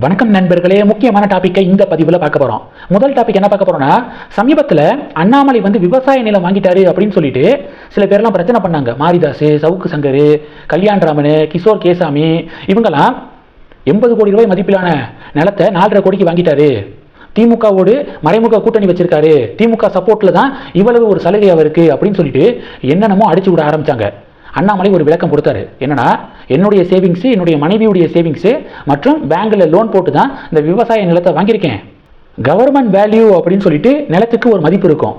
வணக்கம் நண்பர்களே முக்கியமான டாப்பிக்கை இந்த பதிவில் பார்க்க போகிறோம் முதல் டாபிக் என்ன பார்க்க போகிறோம்னா சமீபத்தில் அண்ணாமலை வந்து விவசாய நிலம் வாங்கிட்டாரு அப்படின்னு சொல்லிட்டு சில பேர்லாம் பிரச்சனை பண்ணாங்க. மாரிதாஸ் சவுக்கு சங்கர் கல்யாண்ராமன் கிஷோர் கேசாமி இவங்கெல்லாம் எண்பது கோடி ரூபாய் மதிப்பிலான நிலத்தை நாலரை கோடிக்கு வாங்கிட்டாரு. திமுகவோடு மறைமுக கூட்டணி வச்சிருக்காரு. திமுக சப்போர்ட்டில் தான் இவ்வளவு ஒரு சலுகை அவருக்கு அப்படின்னு சொல்லிட்டு என்னென்னமோ அடிச்சு விட ஆரம்பித்தாங்க அண்ணாமலை ஒரு விளக்கம் கொடுத்தாரு. என்னன்னா என்னுடைய சேவிங்ஸு என்னுடைய மனைவியுடைய சேவிங்ஸு மற்றும் பேங்கில் லோன் போட்டு தான் இந்த விவசாய நிலத்தை வாங்கியிருக்கேன். கவர்மெண்ட் வேல்யூ அப்படின்னு சொல்லிட்டு நிலத்துக்கு ஒரு மதிப்பு இருக்கும்.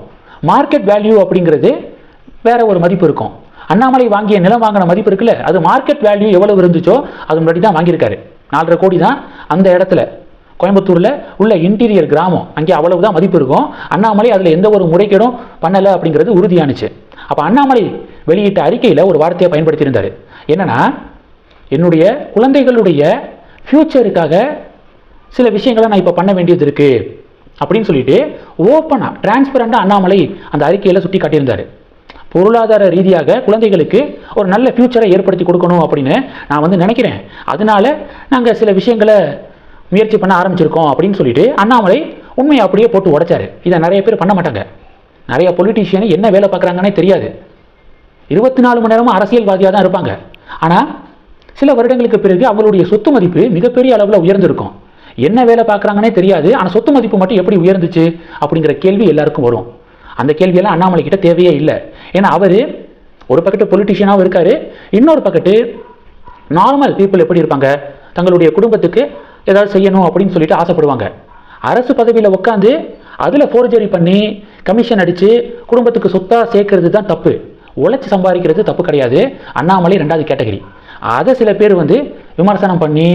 மார்க்கெட் வேல்யூ அப்படிங்கிறது வேற ஒரு மதிப்பு இருக்கும். அண்ணாமலை வாங்கிய நிலம் வாங்கின மதிப்பு இருக்குல்ல அது மார்க்கெட் வேல்யூ எவ்வளவு இருந்துச்சோ அது முன்னாடி தான் வாங்கியிருக்காரு. நாலரை கோடி தான் அந்த இடத்துல. கோயம்புத்தூரில் உள்ள இன்டீரியர் கிராமம் அங்கே அவ்வளவு தான் மதிப்பு இருக்கும். அண்ணாமலை அதில் எந்த ஒரு முறைகேடும் பண்ணலை அப்படிங்கிறது உறுதியானுச்சு. அப்போ அண்ணாமலை வெளியிட்ட அறிக்கையில் ஒரு வார்த்தையை பயன்படுத்தியிருந்தாரு. என்னன்னா என்னுடைய குழந்தைகளுடைய ஃப்யூச்சருக்காக சில விஷயங்களை நான் இப்போ பண்ண வேண்டியது இருக்குது அப்படின்னு சொல்லிட்டு ஓப்பனாக டிரான்ஸ்பரண்டாக அண்ணாமலை அந்த அறிக்கையில் சுட்டி காட்டியிருந்தாரு. பொருளாதார ரீதியாக குழந்தைகளுக்கு ஒரு நல்ல ஃப்யூச்சரை ஏற்படுத்தி கொடுக்கணும் அப்படின்னு நான் வந்து நினைக்கிறேன். அதனால நாங்கள் சில விஷயங்களை முயற்சி பண்ண ஆரம்பிச்சிருக்கோம் அப்படின்னு சொல்லிட்டு அண்ணாமலை உண்மையை அப்படியே போட்டு உடைச்சாரு. இதை நிறைய பேர் பண்ண மாட்டாங்க. நிறைய பொலிட்டீஷியன் என்ன வேலை பார்க்குறாங்கன்னே தெரியாது. இருபத்தி நாலு மணி நேரமும் அரசியல்வாதியாக தான் இருப்பாங்க. ஆனால் சில வருடங்களுக்கு பிறகு அவங்களுடைய சொத்து மதிப்பு மிகப்பெரிய அளவில் உயர்ந்திருக்கும். என்ன வேலை பார்க்குறாங்கன்னே தெரியாது. ஆனால் சொத்து மதிப்பு மட்டும் எப்படி உயர்ந்துச்சு அப்படிங்கிற கேள்வி எல்லாருக்கும் வரும். அந்த கேள்வியெல்லாம் அண்ணாமலை கிட்ட தேவையே இல்லை. ஏன்னா அவர் ஒரு பக்கத்து பொலிட்டிஷியனாகவும் இருக்காரு. இன்னொரு பக்கத்து நார்மல் பீப்புள் எப்படி இருப்பாங்க? தங்களுடைய குடும்பத்துக்கு ஏதாவது செய்யணும் அப்படின்னு சொல்லிட்டு ஆசைப்படுவாங்க. அரசு பதவியில் உட்காந்து அதில் ஃபோர்ஜரி பண்ணி கமிஷன் அடித்து குடும்பத்துக்கு சொத்தாக சேர்க்கறது தான் தப்பு. உழைச்சி சம்பாதிக்கிறது தப்பு கிடையாது. அண்ணாமலை ரெண்டாவது கேட்டகரி. அதை சில பேர் வந்து விமர்சனம் பண்ணி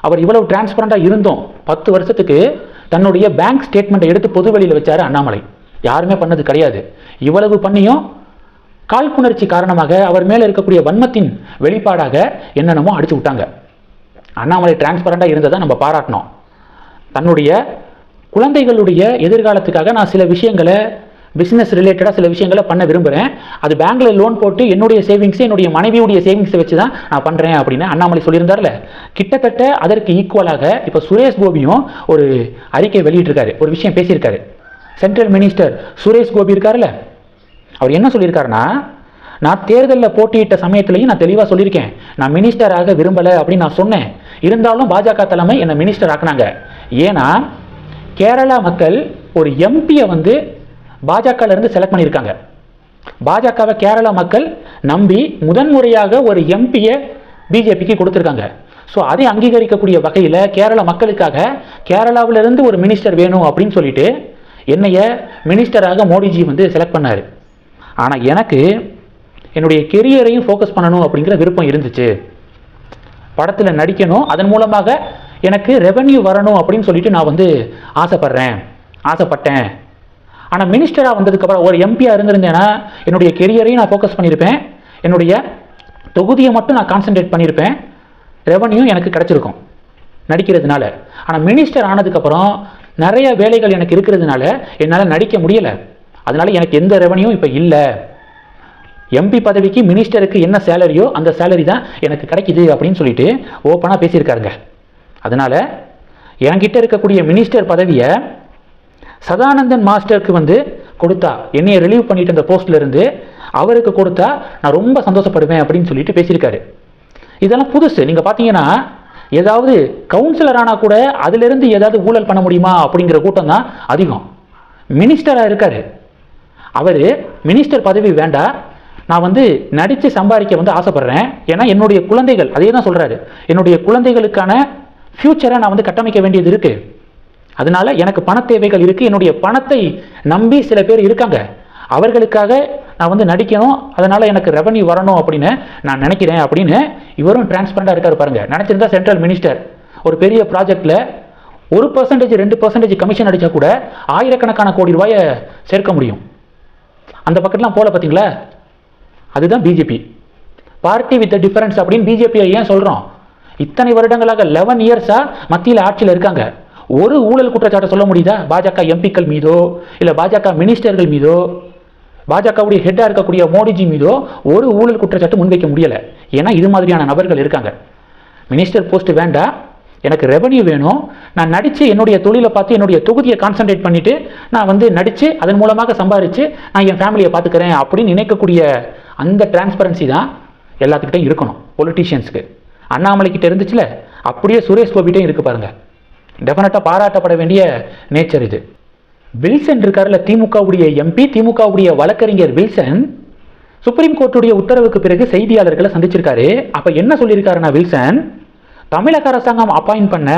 அவர் இவ்வளவு டிரான்ஸ்பரண்டாக இருந்தோம். பத்து வருஷத்துக்கு தன்னுடைய பேங்க் ஸ்டேட்மெண்ட்டை எடுத்து பொது வெளியில் அண்ணாமலை. யாருமே பண்ணது கிடையாது. இவ்வளவு பண்ணியும் காழ்ப்புணர்ச்சி காரணமாக அவர் மேலே இருக்கக்கூடிய வன்மத்தின் வெளிப்பாடாக என்னென்னமோ அடிச்சு விட்டாங்க. அண்ணாமலை டிரான்ஸ்பரண்டாக இருந்ததை நம்ம பாராட்டினோம் தன்னுடைய குழந்தைகளுடைய எதிர்காலத்துக்காக நான் சில விஷயங்களை பிஸ்னஸ் ரிலேட்டடாக சில விஷயங்களை பண்ண விரும்புகிறேன் அது பேங்கில் லோன் போட்டு என்னுடைய சேவிங்ஸ் என்னுடைய மனைவியுடைய சேவிங்ஸை வச்சு தான் நான் பண்ணுறேன் அப்படின்னு அண்ணாமலை சொல்லியிருந்தார்ல. கிட்டத்தட்ட அதற்கு ஈக்குவலாக இப்போ சுரேஷ் கோபியும் ஒரு அறிக்கை வெளியிட்டிருக்காரு. ஒரு விஷயம் பேசியிருக்காரு. சென்ட்ரல் மினிஸ்டர் சுரேஷ் கோபி இருக்காருல்ல. அவர் என்ன சொல்லியிருக்காருன்னா நான் தேர்தலில் போட்டியிட்ட சமயத்திலையும் நான் தெளிவாக சொல்லியிருக்கேன். நான் மினிஸ்டராக விரும்பலை அப்படின்னு நான் சொன்னேன். இருந்தாலும் பாஜக தலைமை என்னை மினிஸ்டர் ஆக்குனாங்க. ஏன்னா கேரளா மக்கள் ஒரு எம்பியை வந்து பாஜகலேருந்து செலக்ட் பண்ணியிருக்காங்க பாஜகவை கேரளா மக்கள் நம்பி முதன்முறையாக ஒரு எம்பியை பிஜேபிக்கு கொடுத்துருக்காங்க. ஸோ அதை அங்கீகரிக்கக்கூடிய வகையில் கேரள மக்களுக்காக கேரளாவிலிருந்து ஒரு மினிஸ்டர் வேணும் அப்படின்னு சொல்லிட்டு என்னைய மினிஸ்டராக மோடிஜி வந்து செலக்ட் பண்ணார். ஆனால் எனக்கு என்னுடைய கெரியரையும் ஃபோக்கஸ் பண்ணணும் அப்படிங்கிற விருப்பம் இருந்துச்சு. படத்தில் நடிக்கணும் அதன் மூலமாக எனக்கு ரெவென்யூ வரணும் அப்படின்னு சொல்லிட்டு நான் வந்து ஆசைப்பட்றேன். ஆசைப்பட்டேன். ஆனால் மினிஸ்டராக வந்ததுக்கப்புறம் ஒரு எம்பியாக இருந்திருந்தேன்னா என்னுடைய கெரியரையும் நான் ஃபோக்கஸ் பண்ணியிருப்பேன் என்னுடைய தொகுதியை மட்டும் நான் கான்சென்ட்ரேட் பண்ணியிருப்பேன் ரெவன்யூ எனக்கு கிடச்சிருக்கும் நடிக்கிறதுனால. ஆனால் மினிஸ்டர் ஆனதுக்கப்புறம் நிறைய வேலைகள் எனக்கு இருக்கிறதுனால என்னால் நடிக்க முடியலை. அதனால் எனக்கு எந்த ரெவன்யூ இப்போ இல்லை. எம்பி பதவிக்கு மினிஸ்டருக்கு என்ன சேலரியோ அந்த சேலரி தான் எனக்கு கிடைக்குது அப்படின்னு சொல்லிட்டு ஓப்பனாக பேசியிருக்காருங்க. அதனால் என்கிட்ட இருக்கக்கூடிய மினிஸ்டர் பதவியை சதானந்தன் மாஸ்டருக்கு வந்து கொடுத்தா என்னைய ரிலீவ் பண்ணிட்டு இருந்த போஸ்ட்ல இருந்து அவருக்கு கொடுத்தா நான் ரொம்ப சந்தோஷப்படுவேன் அப்படின்னு சொல்லிட்டு பேசியிருக்காரு. இதெல்லாம் புதுசு. நீங்கள் பார்த்தீங்கன்னா ஏதாவது கவுன்சிலர் ஆனால் கூட அதிலிருந்து ஏதாவது ஊழல் பண்ண முடியுமா அப்படிங்கிற கூட்டம் தான் அதிகம். மினிஸ்டராக இருக்காரு. அவர் மினிஸ்டர் பதவி வேண்டாம் நான் வந்து நடித்து சம்பாதிக்க வந்து ஆசைப்படுறேன். ஏன்னா என்னுடைய குழந்தைகள் அதே தான் சொல்கிறாரு என்னுடைய குழந்தைகளுக்கான ஃப்யூச்சரை நான் வந்து கட்டமைக்க வேண்டியது இருக்குது அதனால எனக்கு பண தேவைகள் இருக்குது என்னுடைய பணத்தை நம்பி சில பேர் இருக்காங்க. அவர்களுக்காக நான் வந்து நடிக்கணும். அதனால் எனக்கு ரெவன்யூ வரணும் அப்படின்னு நான் நினைக்கிறேன் அப்படின்னு இவரும் டிரான்ஸ்பரண்டாக இருக்கார் பாருங்க. நினச்சிருந்தா சென்ட்ரல் மினிஸ்டர் ஒரு பெரிய ப்ராஜெக்டில் ஒரு பர்சன்டேஜ் ரெண்டு பர்சன்டேஜ் கமிஷன் அடித்தா கூட ஆயிரக்கணக்கான கோடி ரூபாயை சேர்க்க முடியும். அந்த பக்கத்துலாம் போல பார்த்தீங்களா அதுதான் பிஜேபி பார்ட்டி வித் டிஃபரன்ஸ் அப்படின்னு பிஜேபியை ஏன் சொல்கிறோம் இத்தனை வருடங்களாக லெவன் இயர்ஸாக மத்தியில் ஆட்சியில் இருக்காங்க. ஒரு ஊழல் குற்றச்சாட்டை சொல்ல முடியுதா? பாஜக எம்பிக்கள் மீதோ இல்லை பாஜக மினிஸ்டர்கள் மீதோ பாஜகவுடைய ஹெட்டாக இருக்கக்கூடிய மோடிஜி மீதோ ஒரு ஊழல் குற்றச்சாட்டு முன்வைக்க முடியலை. ஏன்னா இது மாதிரியான நபர்கள் இருக்காங்க. மினிஸ்டர் போஸ்ட் வேண்டாம் எனக்கு ரெவன்யூ வேணும். நான் நடித்து என்னுடைய தொழிலை பார்த்து என்னுடைய தொகுதியை கான்சென்ட்ரேட் பண்ணிவிட்டு நான் வந்து நடித்து அதன் மூலமாக சம்பாரித்து நான் என் ஃபேமிலியை பார்த்துக்கிறேன் அப்படின்னு நினைக்கக்கூடிய அந்த டிரான்ஸ்பரன்சி தான் எல்லாத்துக்கிட்டையும் இருக்கணும் பொலிட்டீஷியன்ஸுக்கு அண்ணாமலைக்கிட்ட இருந்துச்சுல அப்படியே சுரேஷ் கோபிட்டையும் இருக்குது பாருங்கள் டெஃபினட்டாக பாராட்டப்பட வேண்டிய நேச்சர் இது. வில்சன் இருக்கார்ல திமுகவுடைய எம்பி திமுகவுடைய வழக்கறிஞர் வில்சன். சுப்ரீம் கோர்ட்டுடைய உத்தரவுக்கு பிறகு செய்தியாளர்களை சந்திச்சிருக்காரு. அப்போ என்ன சொல்லியிருக்காருன்னா வில்சன்? தமிழக அரசாங்கம் அப்பாயின்ட் பண்ண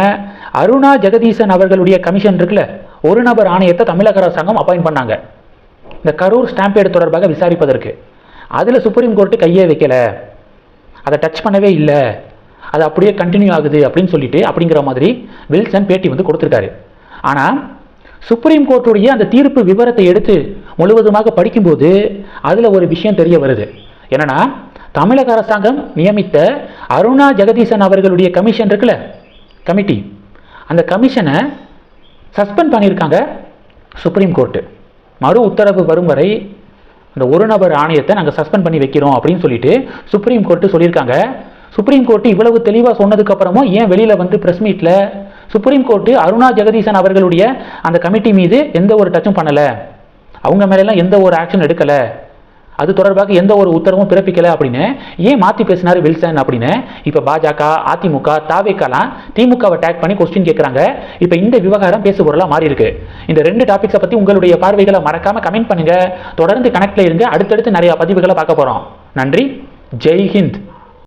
அருணா ஜெகதீசன் அவர்களுடைய கமிஷன் இருக்குல்ல ஒரு நபர் ஆணையத்தை தமிழக அரசாங்கம் அப்பாயின் பண்ணாங்க. இந்த கரூர் ஸ்டாம்பேடு தொடர்பாக விசாரிப்பதற்கு. அதில் சுப்ரீம் கோர்ட்டு கையே வைக்கல. அதை டச் பண்ணவே இல்லை. அது அப்படியே கண்டினியூ ஆகுது அப்படின்னு சொல்லிட்டு அப்படிங்கிற மாதிரி வில்சன் பேட்டி வந்து கொடுத்துருக்காரு. ஆனால் சுப்ரீம் கோர்ட்டுடைய அந்த தீர்ப்பு விவரத்தை எடுத்து முழுவதுமாக படிக்கும்போது அதில் ஒரு விஷயம் தெரிய வருது. என்னன்னா தமிழக அரசாங்கம் நியமித்த அருணா ஜெகதீசன் அவர்களுடைய கமிஷன் இருக்குல்ல கமிட்டி. அந்த கமிஷனை சஸ்பெண்ட் பண்ணியிருக்காங்க சுப்ரீம் கோர்ட்டு. மறு உத்தரவு வரும் வரை அந்த ஒரு நபர் ஆணையத்தை நாங்கள் சஸ்பெண்ட் பண்ணி வைக்கிறோம் அப்படின்னு சொல்லிட்டு சுப்ரீம் கோர்ட்டு சொல்லியிருக்காங்க. சுப்ரீம் கோர்ட்டு இவ்வளவு தெளிவாக சொன்னதுக்கு அப்புறமும் ஏன் வெளியில் வந்து ப்ரெஸ் மீட்டில் சுப்ரீம் கோர்ட்டு அருணா ஜெகதீசன் அவர்களுடைய அந்த கமிட்டி மீது எந்த ஒரு டச்சும் பண்ணலை. அவங்க மேலெல்லாம் எந்த ஒரு ஆக்ஷன் எடுக்கலை. அது தொடர்பாக எந்த ஒரு உத்தரவும் பிறப்பிக்கலை அப்படின்னு ஏன் மாற்றி பேசினார் வில்சன் அப்படின்னு? இப்போ பாஜக அதிமுக தாவேக்காலாம் திமுகவை டேக் பண்ணி கொஸ்டின் கேட்குறாங்க இப்போ இந்த விவகாரம் பேசுபொருளாக மாறி இருக்கு இந்த ரெண்டு டாபிக்ஸை பற்றி உங்களுடைய பார்வைகளை மறக்காமல் கமெண்ட் பண்ணுங்கள் தொடர்ந்து கனெக்டில் இருங்க. அடுத்தடுத்து நிறையா பதிவுகளை பார்க்க போகிறோம் நன்றி. ஜெய் ஹிந்த்.